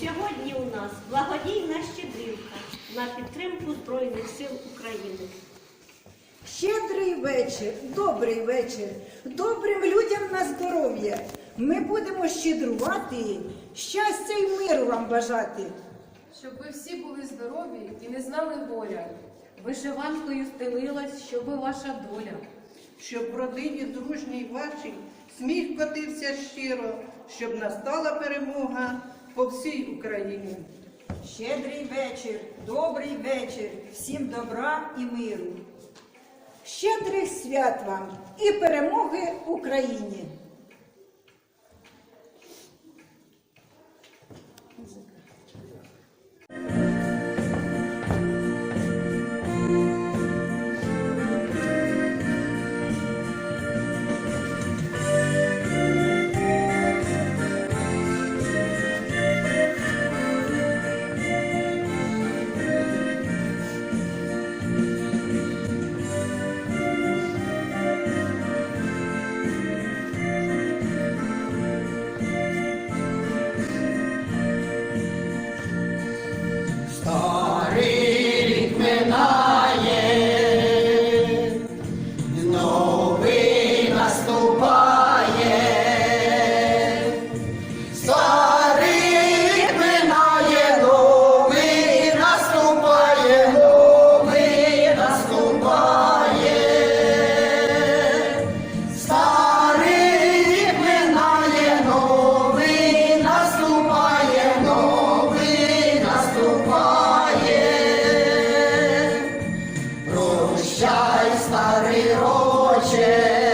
Сьогодні у нас благодійна щедрівка на підтримку Збройних сил України. Щедрий вечір, добрий вечір, добрим людям на здоров'я. Ми будемо щедрувати, щастя і миру вам бажати. Щоб ви всі були здорові і не знали горя. Вишиванкою стелилась, щоби ваша доля. Щоб в родині дружній вашій сміх котився щиро, щоб настала перемога по всій Україні. Щедрий вечір, добрий вечір, всім добра і миру. Щедрих свят вам і перемоги Україні! прощай, старий роче.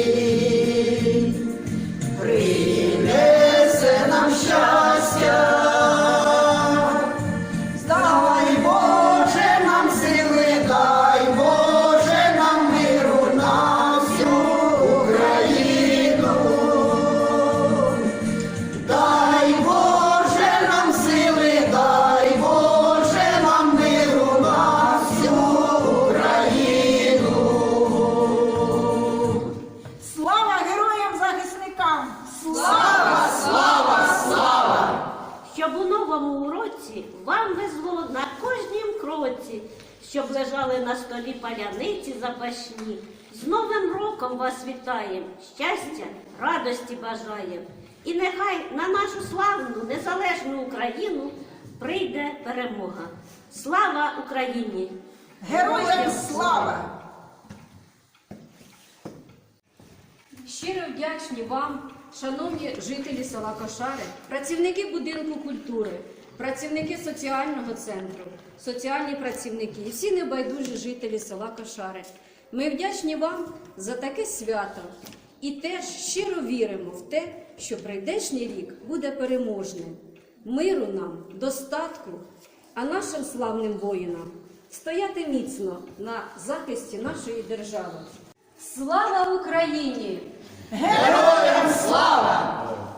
у новому уроці вам везло на кожнім кроці, щоб лежали на столі паляниці запашні. З Новим роком вас вітаєм, щастя, радості бажаєм. І нехай на нашу славну незалежну Україну прийде перемога. Слава Україні! Героям слава! Щиро вдячні вам, шановні жителі села Кошари, працівники будинку культури, працівники соціального центру, соціальні працівники і всі небайдужі жителі села Кошари. Ми вдячні вам за таке свято і теж щиро віримо в те, що прийдешній рік буде переможним. Миру нам, достатку, а нашим славним воїнам стояти міцно на захисті нашої держави. Слава Україні! Героям слава!